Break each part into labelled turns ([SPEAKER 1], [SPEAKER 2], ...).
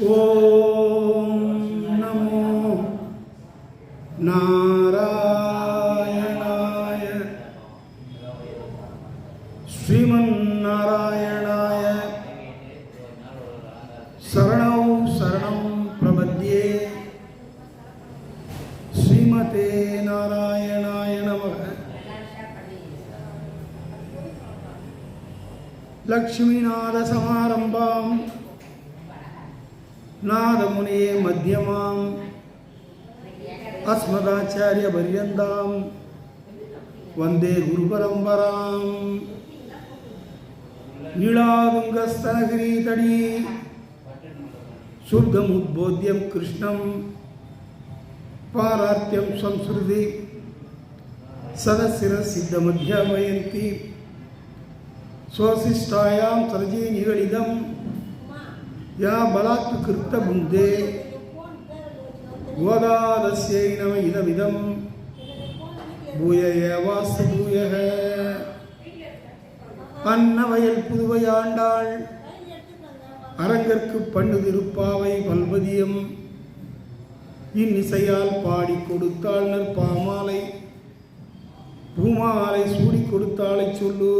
[SPEAKER 1] 我 முனியே மத்தியமாம் அஸ்மதாச்சாரிய பரியந்தாம் வந்தே குரு பரம்பராம் ஈழாதுங்கஸ்தனகிரீதடி சுர்க்கம் உத்போத்தியம் கிருஷ்ணம் பாராத்தியம் சம்ஸ்ருதி சதசிர சித்த மத்தியாமயந்தி ஸ்வசிஷ்டாயாம் சரஜி நிகழிதம் யா பலாத்து கிருத்த முந்தே கோதாரஸ்யைனவ இதமிதம் பூய ஏவாசு பூயக அன்னவயல் புதுவையாண்டாள் அரங்கற்கு பண்ணு திருப்பாவை பல்வதியம். இன்னிசையால் பாடி கொடுத்தாள் நற்பாமாலை. பூமாலை சூடி கொடுத்தாளை சொல்லு.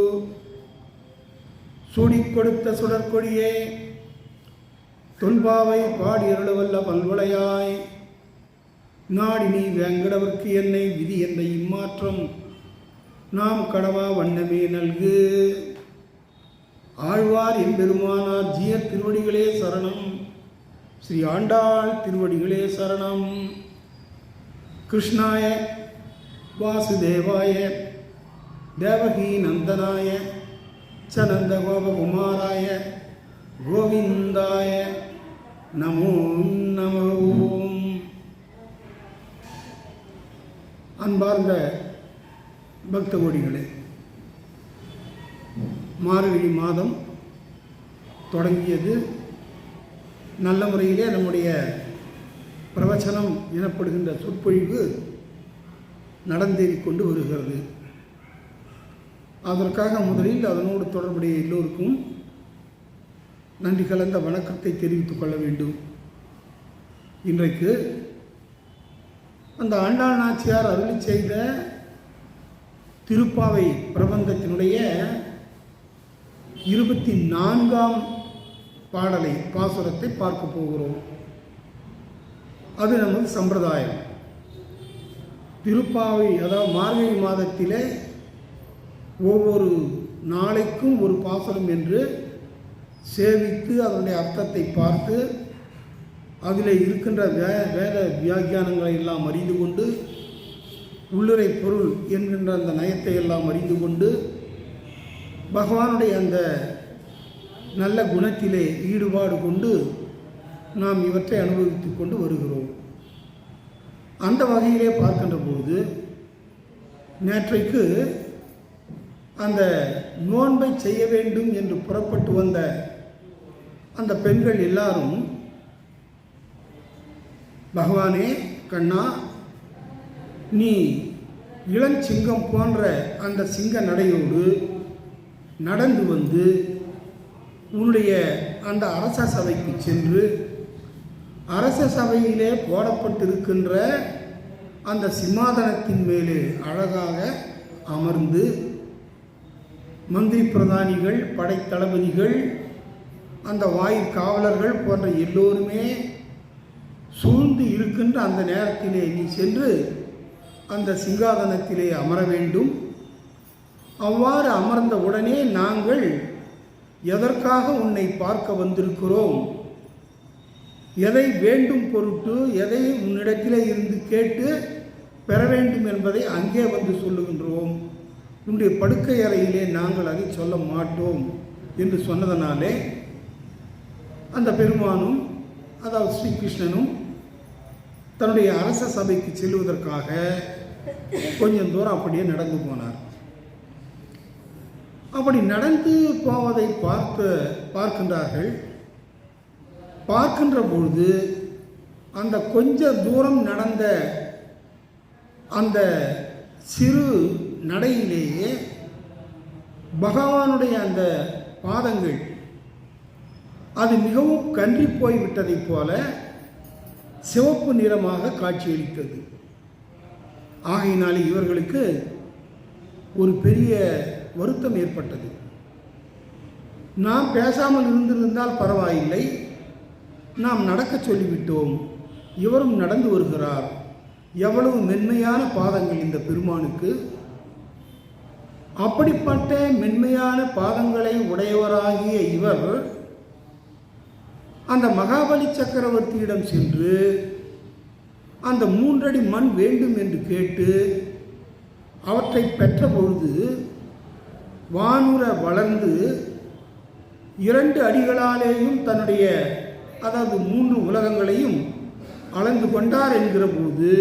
[SPEAKER 1] சூடி கொடுத்த சுடற்கொடியே. தொல்பாவை பாடி அருளவல்ல பல்வளையாய் நாடி நீ வேங்கடவர்க்கு என்னை விதி என்னை இம்மாற்றம். நாம் கடவா வண்ணமே நல்கு. ஆழ்வார் எம்பெருமானார் ஜிய திருவடிகளே சரணம். ஸ்ரீ ஆண்டாள் திருவடிகளே சரணம். கிருஷ்ணாய வாசுதேவாய தேவகி நந்தனாய சனந்த கோபகுமாராய கோவிந்தாய நமோ நமோம் அன்பார்ந்த பக்த கோடிகளே மார்கழி மாதம் தொடங்கியது. நல்ல முறையிலே நம்முடைய பிரவச்சனம் எனப்படுகின்ற சொற்பொழிவு நடந்தேறிக் கொண்டு வருகிறது. அதற்காக முதலில் அதனோடு தொடர்புடைய எல்லோருக்கும் நன்றி கலந்த வணக்கத்தை தெரிவித்துக் கொள்ள வேண்டும். இன்றைக்கு அந்த ஆண்டாள் நாச்சியார் அருளி செய்த திருப்பாவை பிரபந்தத்தினுடைய இருபத்தி நான்காம் பாடலை பாசுரத்தை பார்க்க போகிறோம். அது நமது சம்பிரதாயம். திருப்பாவை அதாவது மார்கழி மாதத்திலே ஒவ்வொரு நாளைக்கும் ஒரு பாசுரம் என்று சேவித்து அதனுடைய அர்த்தத்தை பார்த்து அதில் இருக்கின்ற வே வேத வியாக்கியானங்களை எல்லாம் அறிந்து கொண்டு உள்ளுரை பொருள் என்கின்ற அந்த நயத்தை எல்லாம் அறிந்து கொண்டு பகவானுடைய அந்த நல்ல குணத்திலே ஈடுபாடு கொண்டு நாம் இவற்றை அனுபவித்து கொண்டு வருகிறோம். அந்த வகையிலே பார்க்கின்ற பொழுது நேற்றைக்கு அந்த நோன்பை செய்ய வேண்டும் என்று புறப்பட்டு வந்த அந்த பெண்கள் எல்லாரும் பகவானே கண்ணா நீ இளஞ்சிங்கம் போன்ற அந்த சிங்க நடையோடு நடந்து வந்து உன்னுடைய அந்த அரச சபைக்கு சென்று அரச சபையிலே போடப்பட்டிருக்கின்ற அந்த சிம்மாதனத்தின் மேலே அழகாக அமர்ந்து மந்திரி பிரதானிகள் படைத்தளபதிகள் அந்த வாயு காவலர்கள் போன்ற எல்லோருமே சூழ்ந்து இருக்கின்ற அந்த நேரத்திலே நீ சென்று அந்த சிங்காதனத்திலே அமர வேண்டும். அவ்வாறு அமர்ந்த உடனே நாங்கள் எதற்காக உன்னை பார்க்க வந்திருக்கிறோம்? எதை வேண்டும் பொருட்டு எதை உன்னிடத்திலே இருந்து கேட்டு பெற வேண்டும் என்பதை அங்கே வந்து சொல்லுகின்றோம். நம்முடைய படுக்கை அறையிலே நாங்கள் அதை சொல்ல மாட்டோம் என்று சொன்னதனாலே அந்த பெருமானும் அதாவது ஸ்ரீகிருஷ்ணனும் தன்னுடைய அரச சபைக்கு செல்வதற்காக கொஞ்சம் தூரம் அப்படியே நடந்து போனார். அப்படி நடந்து போவதை பார்த்து பார்க்கின்றார்கள். பார்க்கின்ற பொழுது அந்த கொஞ்ச தூரம் நடந்த அந்த சிறு நடையிலேயே பகவானுடைய அந்த பாதங்கள் அது மிகவும் கன்றி போய்விட்டதைப் போல சிவப்பு நிறமாக காட்சியளித்தது. ஆகையினாலே இவர்களுக்கு ஒரு பெரிய வருத்தம் ஏற்பட்டது. நாம் பேசாமல் இருந்திருந்தால் பரவாயில்லை. நாம் நடக்க சொல்லிவிட்டோம். இவரும் நடந்து வருகிறார். எவ்வளவு மென்மையான பாதங்கள் இந்த பெருமானுக்கு. அப்படிப்பட்ட மென்மையான பாதங்களை உடையவராகிய இவர் அந்த மகாபலி சக்கரவர்த்தியிடம் சென்று அந்த மூன்றடி மண் வேண்டும் என்று கேட்டு அவற்றை பெற்ற பொழுது வானுர வளர்ந்து இரண்டு அடிகளாலேயும் தன்னுடைய அதாவது மூன்று உலகங்களையும் அளந்து கொண்டார் என்கிற போது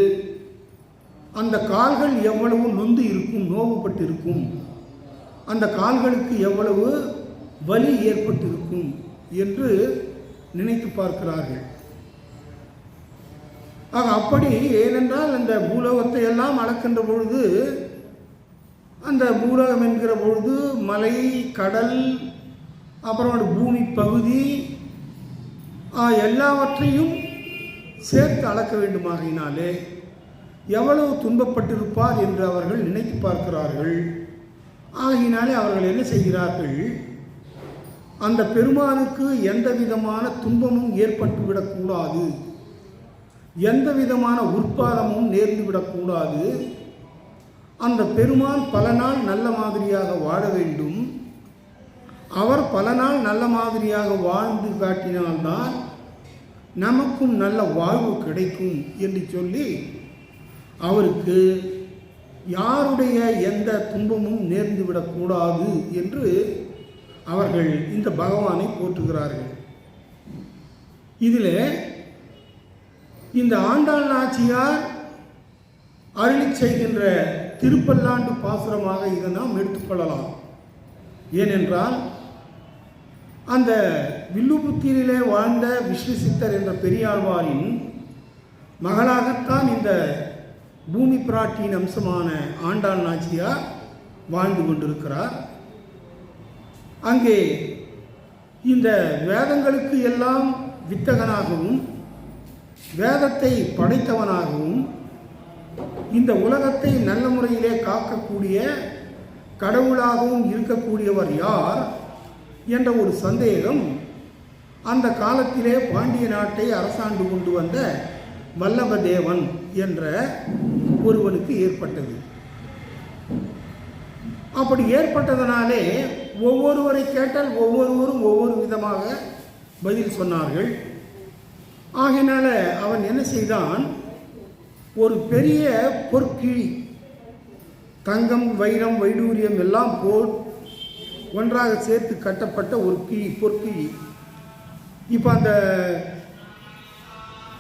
[SPEAKER 1] அந்த கால்கள் எவ்வளவு நொந்து இருக்கும் நோவுபட்டு இருக்கும் அந்த கால்களுக்கு எவ்வளவு வலி ஏற்பட்டிருக்கும் என்று நினைத்து பார்க்கிறார்கள். ஆக அப்படி ஏனென்றால் அந்த பூலோகத்தை எல்லாம் அளக்கின்ற பொழுது அந்த பூலோகம் என்கிற பொழுது மலை கடல் அப்புறம் பூமி பகுதி எல்லாவற்றையும் சேர்த்து அளக்க வேண்டுமாகினாலே எவ்வளவு துன்பப்பட்டிருப்பார் என்று அவர்கள் நினைத்து பார்க்கிறார்கள். ஆகினாலே அவர்கள் என்ன செய்கிறார்கள்? அந்த பெருமானுக்கு எந்த விதமான துன்பமும் ஏற்பட்டு விடக்கூடாது எந்த விதமான உற்பாதமும் நேர்ந்து விடக்கூடாது அந்த பெருமான் பல நாள் நல்ல மாதிரியாக வாழ வேண்டும். அவர் பல நாள் நல்ல மாதிரியாக வாழ்ந்து காட்டினால்தான் நமக்கும் நல்ல வாழ்வு கிடைக்கும் என்று சொல்லி அவருக்கு யாருடைய எந்த துன்பமும் நேர்ந்து விடக்கூடாது என்று அவர்கள் இந்த பகவானை போற்றுகிறார்கள். இதில் இந்த ஆண்டாள் நாச்சியார் அருளி செய்கின்ற திருப்பல்லாண்டு பாசுரமாக இதை நாம் எடுத்துக்கொள்ளலாம் ஏனென்றால் அந்த வில்லுபுத்தீரிலே வாழ்ந்த விஷ்ணு சித்தர் என்ற பெரியாழ்வாரின் மகளாகத்தான் இந்த பூமி பிராட்டியின் அம்சமான ஆண்டாள் நாச்சியார் வாழ்ந்து கொண்டிருக்கிறார். அங்கே இந்த வேதங்களுக்கு எல்லாம் வித்தகனாகவும் வேதத்தை படைத்தவனாகவும் இந்த உலகத்தை நல்ல முறையிலே காக்கக்கூடிய கடவுளாகவும் இருக்கக்கூடியவர் யார் என்ற ஒரு சந்தேகம் அந்த காலத்திலே பாண்டிய நாட்டை அரசாண்டு கொண்டு வந்த வல்லபதேவன் என்ற ஒருவனுக்கு ஏற்பட்டது. அப்படி ஏற்பட்டதனாலே ஒவ்வொருவரை கேட்டால் ஒவ்வொருவரும் ஒவ்வொரு விதமாக பதில் சொன்னார்கள். ஆகையினால அவன் என்ன செய்தான்? ஒரு பெரிய பொற்கிழி தங்கம் வைரம் வைடூரியம் எல்லாம் போல் ஒன்றாக சேர்த்து கட்டப்பட்ட ஒரு கிழி பொற்கிழி. இப்போ அந்த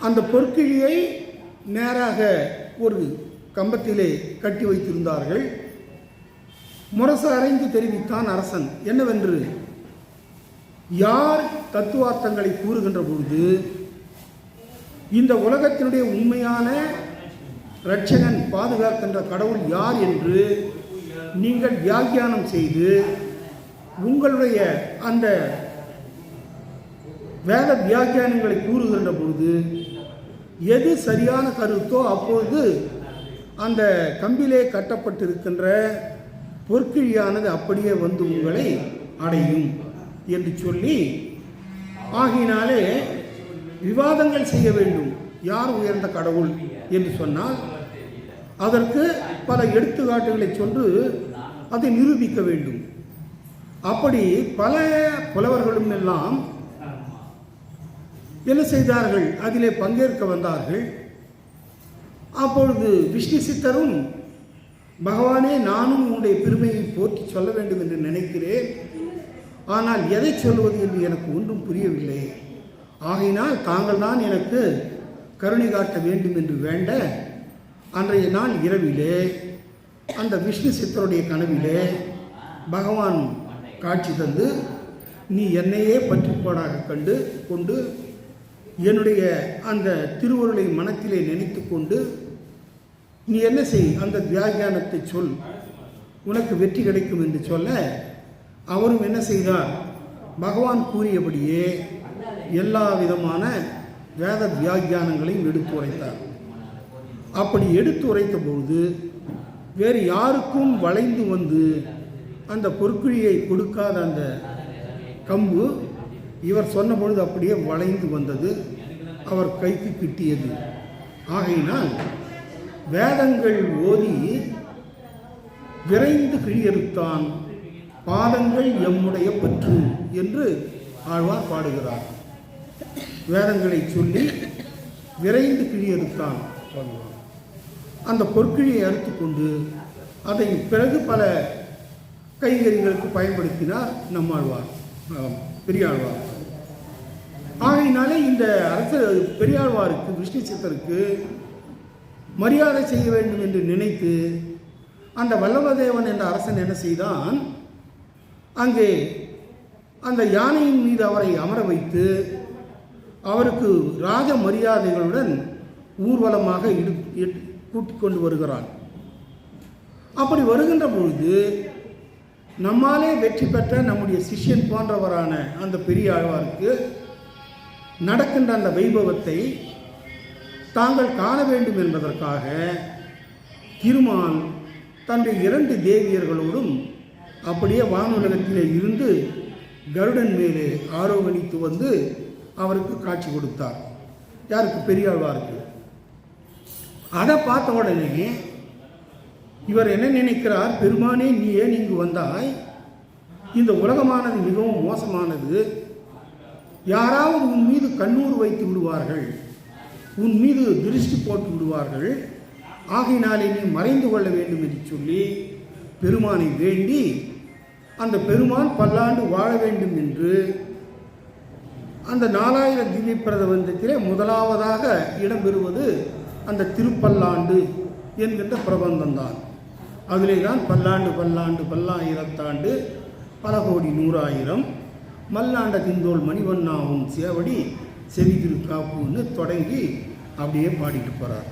[SPEAKER 1] அந்த பொற்கிழியை நேராக ஒரு கம்பத்திலே கட்டி வைத்திருந்தார்கள். முரசு அறைந்து தெரிவித்தான் அரசன் என்னவென்று? யார் தத்துவார்த்தங்களை கூறுகின்ற பொழுது இந்த உலகத்தினுடைய உண்மையான இரட்சகன் பாதுகாக்கின்ற கடவுள் யார் என்று நீங்கள் வியாக்கியானம் செய்து உங்களுடைய அந்த வேத வியாக்கியானங்களை கூறுகின்ற பொழுது எது சரியான கருத்தோ அப்பொழுது அந்த கம்பிலே கட்டப்பட்டிருக்கின்ற பொற்கிழியானது அப்படியே வந்து உங்களை அடையும் என்று சொல்லி ஆகினாலே விவாதங்கள் செய்ய வேண்டும். யார் உயர்ந்த கடவுள் என்று சொன்னால் அதற்கு பல எடுத்துக்காட்டுகளை சொல்லி அதை நிரூபிக்க வேண்டும். அப்படி பல புலவர்களும் எல்லாம் என்ன செய்தார்கள்? அதிலே பங்கேற்க வந்தார்கள். அப்பொழுது விஷ்ணு சித்தரும் பகவானே நானும் உன்னுடைய பெருமையை போற்றி சொல்ல வேண்டும் என்று நினைக்கிறேன். ஆனால் எதை சொல்வது என்று எனக்கு ஒன்றும் புரியவில்லை. ஆகையினால் தாங்கள் தான் எனக்கு கருணை காட்ட வேண்டும் என்று வேண்ட அன்றைய நாள் இரவிலே அந்த விஷ்ணு சித்தருடைய கனவிலே பகவான் காட்சி தந்து நீ என்னையே பற்றிப்பாடாக கண்டு கொண்டு என்னுடைய அந்த திருவருளை மனத்திலே நினைத்து கொண்டு நீ என்ன செய்? அந்த வியாகியானத்தை சொல். உனக்கு வெற்றி கிடைக்கும் என்று சொல்ல அவரும் என்ன செய்தார்? பகவான் கூறியபடியே எல்லா விதமான வேத வியாக்கியானங்களையும் எடுத்து உரைத்தார். அப்படி எடுத்து உரைத்த பொழுது வேறு யாருக்கும் வளைந்து வந்து அந்த பொற்குழியை கொடுக்காத அந்த கம்பு இவர் சொன்ன பொழுது அப்படியே வளைந்து வந்தது அவர் கைக்கு கிட்டியது. ஆகையினால் வேதங்கள் ஓதி விரைந்து கிழியறுத்தான் பாதங்கள் எம்முடைய பற்று என்று ஆழ்வார் பாடுகிறார். வேதங்களை சொல்லி விரைந்து கிழியறுத்தான் அந்த பொற்கிழியை அறுத்து கொண்டு அதை பிறகு பல கைங்கரிகளுக்கு பயன்படுத்தினார் நம்மாழ்வார் பெரியாழ்வார் ஆகையினாலே இந்த அரச பெரியாழ்வாருக்கு விஷ்ணு சித்தருக்கு மரியாதை செய்ய வேண்டும் என்று நினைத்து அந்த வல்லவதேவன் என்ற அரசன் என்ன செய்தான்? அங்கே அந்த யானையின் மீது அவரை அமர வைத்து அவருக்கு ராஜ மரியாதைகளுடன் ஊர்வலமாக இடு கூட்டிக் கொண்டு வருகிறான். அப்படி வருகின்ற பொழுது நம்மாலே வெற்றி பெற்ற நம்முடைய சிஷ்யன் போன்றவரான அந்த பெரிய ஆழ்வாருக்கு நடக்கின்ற அந்த வைபவத்தை தாங்கள் காண வேண்டும் என்பதற்காக திருமால் தன்னுடைய இரண்டு தேவியர்களோடும் அப்படியே வானுலகத்திலே இருந்து கருடன் மேலே ஆரோகணித்து வந்து அவருக்கு காட்சி கொடுத்தார். யாருக்கு? பெரியாழ்வாருக்கு. அதை பார்த்த உடனே இவர் என்ன நினைக்கிறார்? பெருமானே நீ ஏன் இங்கு வந்தாய்? இந்த உலகமானது மிகவும் மோசமானது. யாராவது உன் மீது கண்ணூர் வைத்து விடுவார்கள். உன் மீது திருஷ்டி போட்டு விடுவார்கள். ஆகையினாலே நீ மறைந்து கொள்ள வேண்டும் என்று சொல்லி பெருமானை வேண்டி அந்த பெருமான் பல்லாண்டு வாழ வேண்டும் என்று அந்த நாலாயிரம் திவ்ய பிரபந்தத்திலே முதலாவதாக இடம்பெறுவது அந்த திருப்பல்லாண்டு என்கின்ற பிரபந்தம் தான் அதிலே தான் பல்லாண்டு பல்லாண்டு பல்லாயிரத்தாண்டு பல கோடி நூறாயிரம் மல்லாண்ட திந்தோல் மணிவண்ணாவும் சேவடி செவி திருக்காப்புன்னு தொடங்கி அப்படியே பாடிட்டு போகிறார்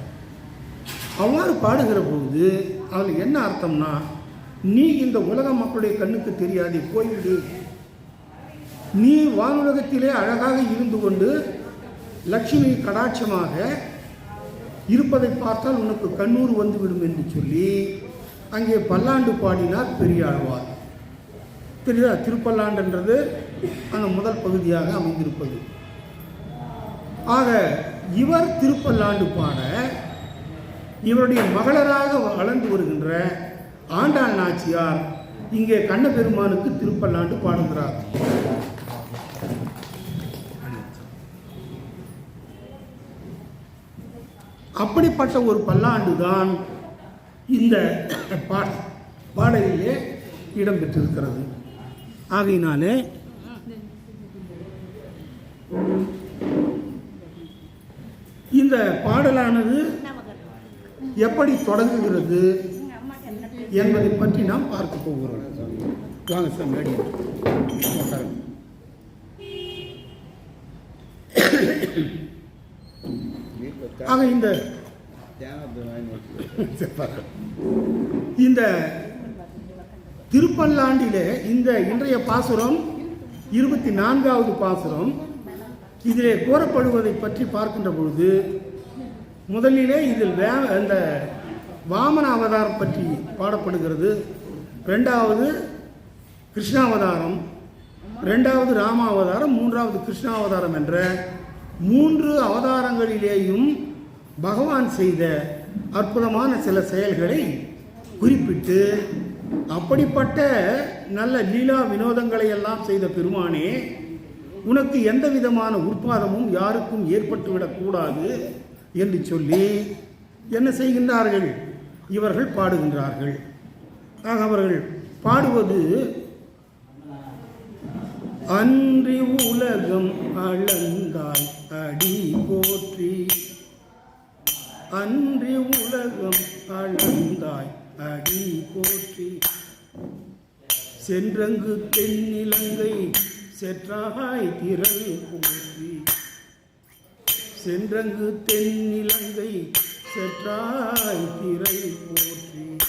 [SPEAKER 1] அவ்வாறு பாடுகிற போது அதில் என்ன அர்த்தம்னா நீ இந்த உலக மக்களுடைய கண்ணுக்கு தெரியாதே போய்விடு நீ வானுலகத்திலே அழகாக இருந்து கொண்டு லட்சுமி கடாட்சமாக இருப்பதை பார்த்தால் உனக்கு கண்ணூர் வந்துவிடும் என்று சொல்லி அங்கே பல்லாண்டு பாடினார் பெரியாழ்வார். தெரியுதா? திருப்பல்லாண்டுன்றது அந்த முதல் பகுதியாக அமைந்திருப்பது. ஆக இவர் திருப்பல்லாண்டு பாட இவருடைய மகளராக வளர்ந்து வருகின்ற ஆண்டாள் நாச்சியார் இங்கே கண்ணபெருமானுக்கு திருப்பல்லாண்டு பாடுகிறார். அப்படிப்பட்ட ஒரு பல்லாண்டு தான் இந்த பாடலிலே இடம்பெற்றிருக்கிறது ஆகையினாலே இந்த பாடலானது எப்படி தொடங்குகிறது என்பதை பற்றி நாம் பார்க்க போகிறோம் வாங்க சார் மேடம் உட்காருங்க. ஆக இந்த இந்த திருப்பல்லாண்டிலே இந்த இன்றைய பாசுரம் இருபத்தி நான்காவது பாசுரம் இதிலே கூறப்படுவதை பற்றி பார்க்கின்ற பொழுது முதலிலே இதில் வே அந்த வாமன அவதாரம் பற்றி பாடப்படுகிறது. ரெண்டாவது கிருஷ்ணாவதாரம் ரெண்டாவது ராமாவதாரம் மூன்றாவது கிருஷ்ணாவதாரம் என்ற மூன்று அவதாரங்களிலேயும் பகவான் செய்த அற்புதமான சில செயல்களை குறிப்பிட்டு அப்படிப்பட்ட நல்ல லீலா வினோதங்களை எல்லாம் செய்த பெருமானே உனக்கு எந்த விதமான உற்பாதமும் யாருக்கும் ஏற்பட்டுவிடக்கூடாது என்று சொல்லி என்ன செய்கின்றார்கள்? இவர்கள் பாடுகின்றார்கள். ஆக அவர்கள் பாடுவது அன்றி உலகம் அளந்தாய் அடி போற்றி அன்றி உலகம் அளந்தாய் அடி போற்றி. சென்றங்கு தென்னிலங்கை செற்றாய் திரள் போற்றி சென்றங்கு தென்னிலங்கை செற்றாய் திரை போற்றி.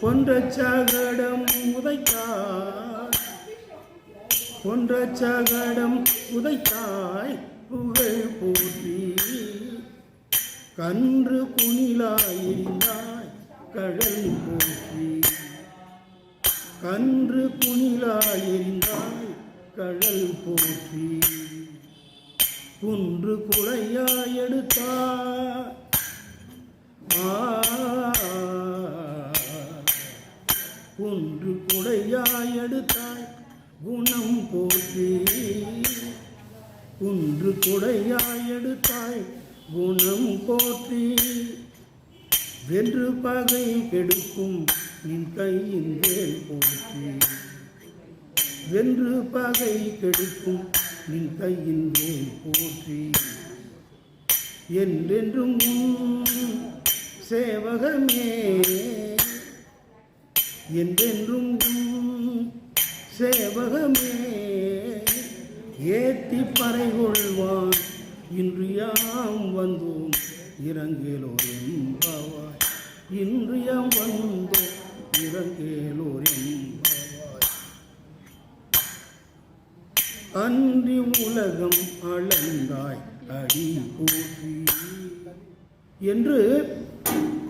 [SPEAKER 1] கொன்ற சகடம் உதைத்தாய். கொன்ற சகடம் உதைத்தாய் புகழ் போற்றி. கன்று குணிலாயிருந்தாய் கடல் போற்றி. கன்று குணிலாயிருந்தாய் கடல் போற்றி. குன்று குலையாய் எடுத்தா. குன்று குடையா எடுத்தாய். குணம் போற்றி. குன்று குடையா எடுத்தாய். குணம் போற்றி. வென்று பகை கெடுக்கும் நின் கையின் வேல் போற்றி. வென்று பகை கெடுக்கும் நின் கையின் மேல் போற்றி. என்றென்றும் சேவகமே. என்றென்றும் சேவகமே. ஏத்தி பறை கொள்வான் இன்று யாம் வந்தோம் இறங்கேலோர் என்பவாய் இன்று யாம் வந்தோம் இறங்கேலோர் என்பவாய் அன்றி உலகம் அழந்தாய் அடி போற்றி. என்று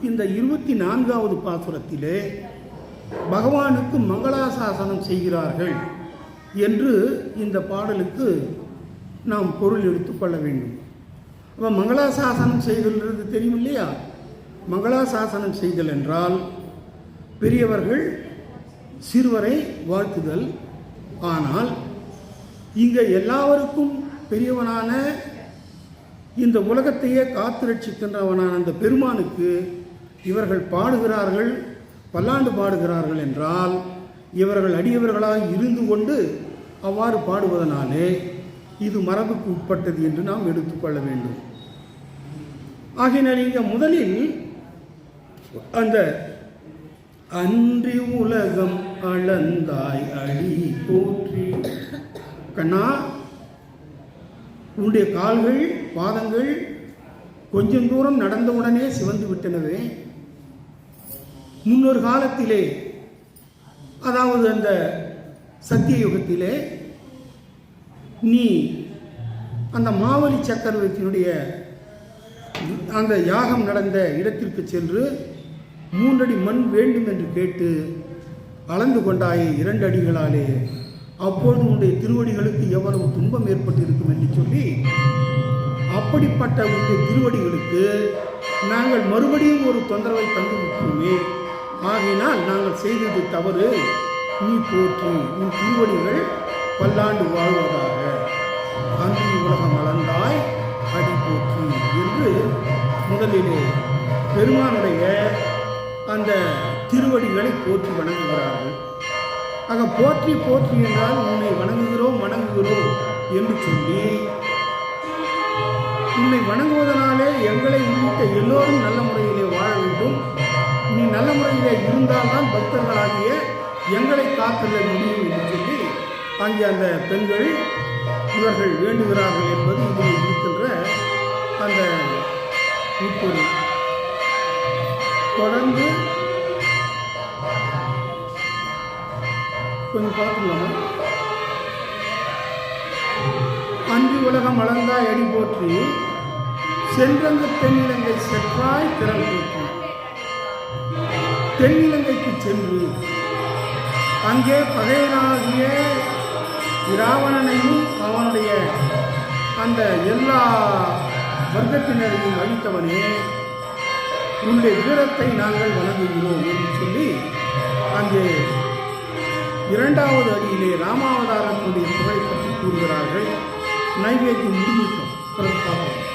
[SPEAKER 1] இந்த இருபத்தி நான்காவது பாசுரத்திலே பகவானுக்கு மங்களாசாசனம் செய்கிறார்கள் என்று இந்த பாடலுக்கு நாம் பொருள் எடுத்துக்கொள்ள வேண்டும். அப்போ மங்களாசாசனம் செய்தல்ன்றது தெரியும் இல்லையா மங்களாசாசனம் செய்தல் என்றால் பெரியவர்கள் சிறுவரை வாழ்த்துதல். ஆனால் இங்கே எல்லாருக்கும் பெரியவனான இந்த உலகத்தையே காத்து ரட்சிக்கின்றவனான அந்த பெருமானுக்கு இவர்கள் பாடுகிறார்கள் பல்லாண்டு பாடுகிறார்கள் என்றால் இவர்கள் அடியவர்களாக இருந்து கொண்டு அவ்வாறு பாடுவதனாலே இது மரபுக்கு உட்பட்டது என்று நாம் எடுத்துக்கொள்ள வேண்டும். ஆகையினால் இங்கே முதலில் அந்த அன்றி உலகம் அளந்தாய் அடி போற்றி கண்ணா உன்னுடைய கால்கள் பாதங்கள் கொஞ்சம் தூரம் நடந்தவுடனே சிவந்து விட்டனவே. முன்னொரு காலத்திலே அதாவது அந்த சத்திய யுகத்திலே நீ அந்த மாவலி சக்கரவர்த்தியினுடைய அந்த யாகம் நடந்த இடத்திற்கு சென்று மூன்றடி மண் வேண்டும் என்று கேட்டு அளந்து கொண்டாயே இரண்டு அடிகளாலே அப்பொழுது உன்னுடைய திருவடிகளுக்கு எவ்வளவு துன்பம் ஏற்பட்டிருக்கும் என்று சொல்லி அப்படிப்பட்ட உன்னுடைய திருவடிகளுக்கு நாங்கள் மறுபடியும் ஒரு தொந்தரவை தந்து விட்டுமே. ஆகினால் நாங்கள் செய்தது தவறு. நீ போற்றி உன் திருவடிகள் பல்லாண்டு வாழ்வதாக. அங்கு உலகம் அளந்தாய் அடி போற்றி என்று முதலிலே பெருமானுடைய அந்த திருவடிகளை போற்றி வணங்குகிறார்கள். ஆக போற்றி போற்றி என்றால் உன்னை வணங்குகிறோம் வணங்குகிறோம் என்று சொல்லி உன்னை வணங்குவதனாலே எங்களை உள்ளிட்ட எல்லோரும் நல்ல முறையிலே வாழ வேண்டும். நீ நல்ல முறையிலே இருந்தால்தான் பக்தர்களாகிய எங்களை காத்தள்ள முடியும் என்று சொல்லி அங்கே அந்த பெண்கள் இவர்கள் வேண்டுகிறார்கள் என்பது இதில் இருக்கின்ற அந்த உட்பொருள் தொடர்ந்து கொஞ்சம் பார்த்துக்கலாமா? அஞ்சு உலகம் அளந்தாய் அடி போற்றி சென்றந்த தென்னிலங்கை செற்றாய் திறன் போற்றி. தென்னிலங்கைக்கு சென்று அங்கே பகையனாகிய இராவணனையும் அவனுடைய அந்த எல்லா வர்க்கத்தினரையும் அழித்தவனே உன்னுடைய வீரத்தை நாங்கள் வணங்குகிறோம் என்று சொல்லி அங்கே இரண்டாவது அடியிலே ராமாவதாரத்தினுடைய புகழை பற்றி கூறுகிறார்கள். நைவேத்தியம் முடிஞ்சிட்டோம் பிறகு பார்ப்போம்.